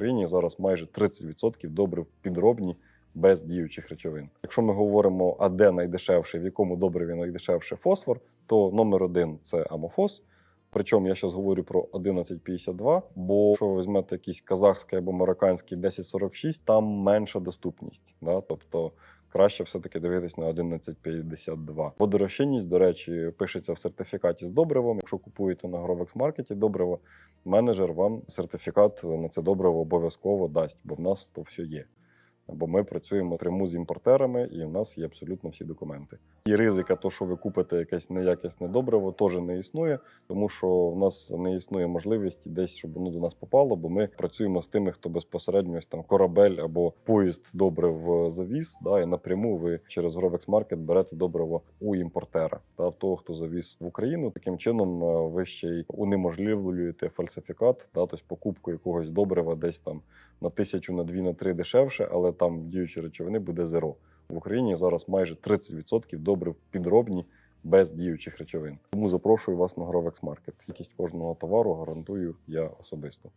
Україні зараз майже 30% добрив підробні без діючих речовин. Якщо ми говоримо, а де найдешевше, в якому добриві найдешевше фосфор, то номер один це амофос. Причому я зараз говорю про 1152, бо якщо ви візьмете якийсь казахський або марокканський 1046, там менша доступність. Да? Тобто краще все-таки дивитись на 1152. Водорозчинність, до речі, пишеться в сертифікаті з добривом. Якщо купуєте на Grovex Market добриво, менеджер вам сертифікат на це добриво обов'язково дасть, бо в нас то все є. Бо ми працюємо пряму з імпортерами, і в нас є абсолютно всі документи. І ризика, то, що ви купите якесь неякісне добриво, теж не існує, тому що в нас не існує можливості десь, щоб воно до нас попало, бо ми працюємо з тими, хто безпосередньо ось там корабель або поїзд добрив завіз. Да, і напряму ви через Grovex Market берете добриво у імпортера та в того, хто завіз в Україну. Таким чином е, ви ще й унеможливлюєте фальсифікат, да, тобто покупку якогось добрива десь там на тисячу, на дві, на три дешевше, але там діючі речовини буде зеро. В Україні зараз майже 30% добрив підробні без діючих речовин. Тому запрошую вас на Grovex Market. Якість кожного товару гарантую я особисто.